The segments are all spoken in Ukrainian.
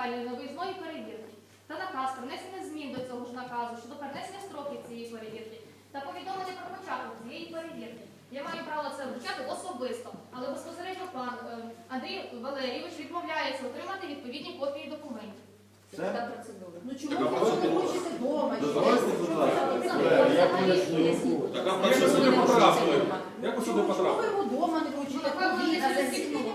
детальної невиїзної перевірки та наказ про внесення змін до цього ж наказу щодо перенесення строків цієї перевірки та повідомлення про початок цієї перевірки. Я маю право це вручати особисто, але безпосередньо пан е, Андрій Валерійович відмовляється отримати відповідні копії документів. Це процедура. Ну чому ви не хочете вдома? Ласка. Колеги, я поясню. Така процедура потрапили? Як ви сюди Чому чому ви вдома не вручите? Ну, засідання?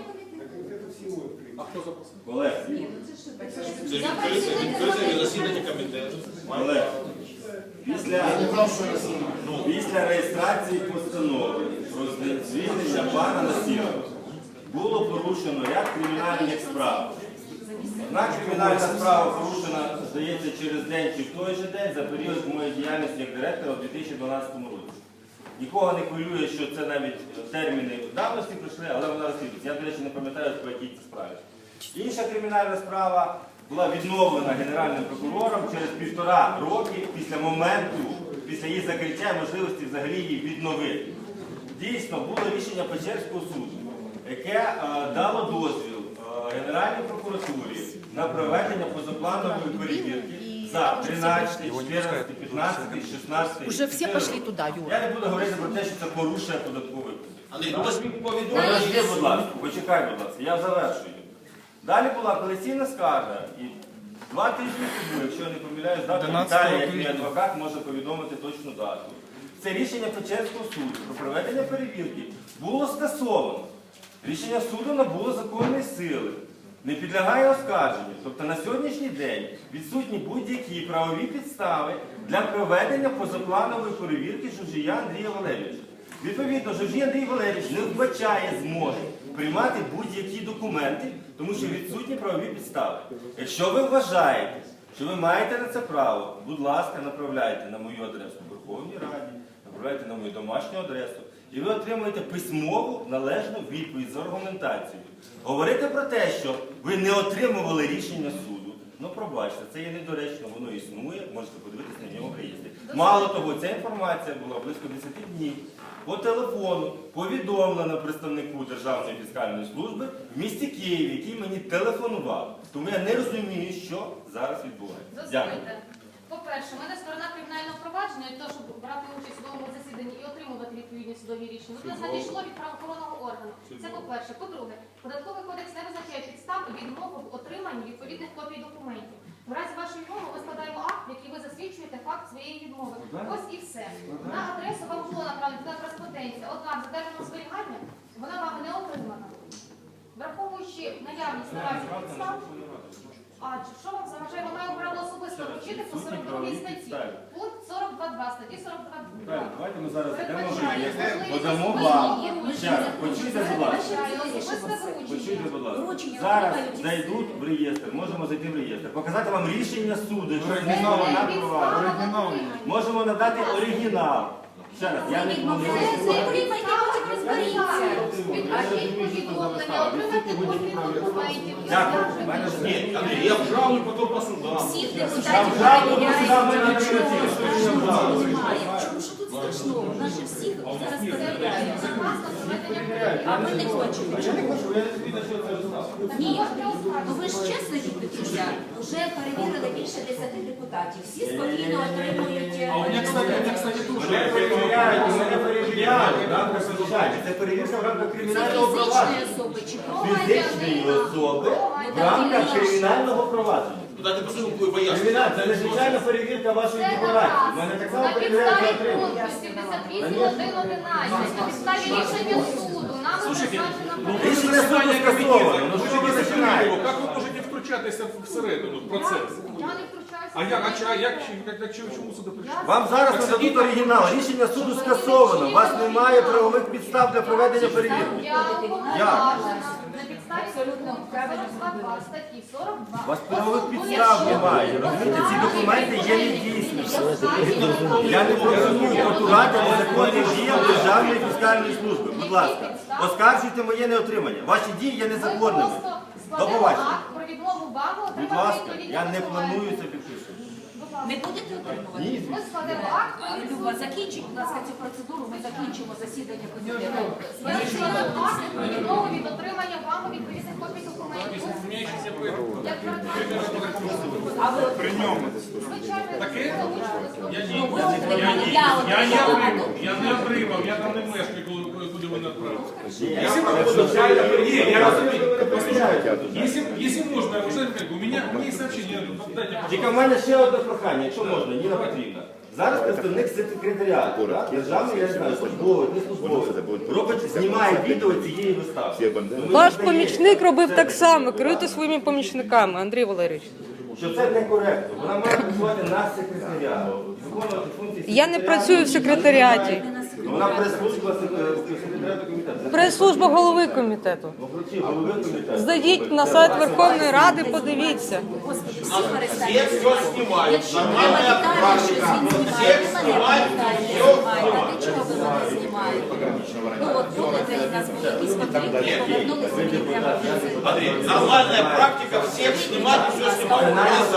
А хто запросив? Колеги, Ні, ну це ж Це таке. відкрите, відкрите засідання комітету. колеги, після, ну, після реєстрації постанови про звільнення пана Насірова було порушено ряд кримінальних справ. Одна кримінальна справа порушена, здається, через день чи в той же день за період моєї діяльності як директора у 2012 році. Нікого не хвилює, що це навіть терміни давності пройшли, але вона розслідується. Я, до речі, не пам'ятаю, по якій це справі. Інша кримінальна справа була відновлена Генеральним прокурором через півтора роки після моменту, після її закриття можливості взагалі її відновити. Дійсно, було рішення Печерського суду, яке е, дало дозвіл е, Генеральній прокуратурі на проведення позапланової перевірки за 13, 14, 15, 16. Уже всі 14. пішли туди, Юра. Я не буду говорити про те, що це порушує податковий кодекс. Ж повідомили. Подожди, будь ласка, почекай, будь ласка, я завершую. Далі була апеляційна скарга, і два тижні тому, якщо я не помиляюсь, 11 Віталій, як мій адвокат, може повідомити точну дату. Це рішення Печерського суду про проведення перевірки було скасовано. Рішення суду набуло законної сили, не підлягає оскарженню. Тобто на сьогоднішній день відсутні будь-які правові підстави для проведення позапланової перевірки Жужія Андрія Валерійовича. Відповідно, Жужій Андрій Валерійович не вбачає змоги приймати будь-які документи, тому що відсутні правові підстави. Якщо ви вважаєте, що ви маєте на це право, будь ласка, направляйте на мою адресу в Верховній Раді, направляйте на мою домашню адресу, і ви отримуєте письмову належну відповідь з аргументацією. Говорити про те, що ви не отримували рішення суду, ну пробачте, це є недоречно, воно існує, можете подивитися на нього в реєстрі. Мало того, ця інформація була близько 10 днів по телефону повідомлена представнику Державної фіскальної служби в місті Києві, який мені телефонував. Тому я не розумію, що зараз відбувається. Дякую. По-перше, в мене сторона кримінального провадження для того, щоб брати участь у судовому засіданні і отримувати судові рішення. Тут нас надійшло від правоохоронного органу. Це по-перше. По-друге, податковий кодекс не визначає підстав відмови в отриманні відповідних копій документів. В разі вашої відмови ми складаємо акт, в який ви засвідчуєте факт своєї відмови. Ось і все. На адресу вам було направлена така кореспонденція. Однак задержаного зберігання вона вам не отримана. Враховуючи наявність наразі підстав, а що вам заважає? Ми маємо право особисто вручити по 42 статті. Пункт 42.2, статті 42. Так, Давайте ми зараз йдемо в подамо вам. Ще раз, почуйте, будь ласка. Почуйте, будь. Зараз зайдуть в реєстр, можемо зайти в реєстр, показати вам рішення суду, що Оригінал. змінено на провадження. Можемо надати оригінал. Ще раз, я не документів. Дякую. В мене ж Ні, Андрій, я вжалую потім по судам. Всіх депутатів жалко, перевіряють. сюди ми не Чому? прилетіли. Немає. Чому що тут страшного? Наші всіх зараз перевіряють. А ми не хочемо. Я не хочу, я не розумію, що це стало. Ні, ну ви ж чесно відповідьте, вже перевірили більше 10 депутатів. Всі спокійно отримують. е, А у меня, кстати, у меня, кстати, тоже. Мене перевіряють, мене перевіряють. Це перевірка в рамках кримінального провадження. особи чи Фізичної особи в рамках кримінального провадження. Ну, Дайте посилку це не звичайна перевірка вашої декларації. Мене так само На перевіряють за підставі отримання. пункту 78.1.11, на підставі рішення суду, Слушайте, ну, про- Рішення суду скасовано. Ну що ви Як починаєте? ви можете втручатися всередину в процес? Я не втручаюся. А як, а ча- як, як, як, чому сюди прийшли? Вам зараз нададуть оригінал. Рішення суду скасовано. У вас немає правових підстав для проведення перевірки. Я уповноважена на підставі Абсолютно правильно 42 статті 42. У вас правових підстав немає. Розумієте, ці документи є недійсними. Я не пропоную потурати незаконним діям Державної фіскальної служби. Будь ласка, оскаржуйте моє неотримання. Ваші дії є незаконними. До побачення. Про відмову вам Будь отримати ласка, відповідні я не документи. планую це підписувати. Не будете отримувати? Ми складемо акт. Люба, закінчіть, будь ласка, цю процедуру, ми закінчимо засідання комітету. Ми складемо акт про відмову від отримання вами відповідних копій документів. Як А ви Звичайно, Таке? Я ні. ну, ви отримали, я не отримав, я там не мешкаю, направили. Якщо Не, я разумею. Послушайте, если, если можно, уважаемый коллега, у меня, у меня есть сообщение, дайте, Тільки в мене ще одне прохання, якщо можна, Ніна Петрівна. Зараз представник секретаріату, так? державний, я не знаю, службовець, не службовець, робить, знімає відео цієї вистави. Ваш помічник робив так само. Керуйте своїми помічниками, Андрій Валерійович. Що це некоректно. Вона має працювати на секретаріату. Виконувати функції Я не працюю в секретаріаті. Вона прес-служба сек- секретаріату комітету. Прес-служба голови комітету. Окручі, голови комітету. Зайдіть на сайт Верховної Ради, подивіться. Господи, всі перестаньте. Якщо треба детально щось він знімає, мене питаєте, знімаєте. А для чого ви мене знімаєте? Ну от будете у нас Нормальная практика всех снимать и все снимать.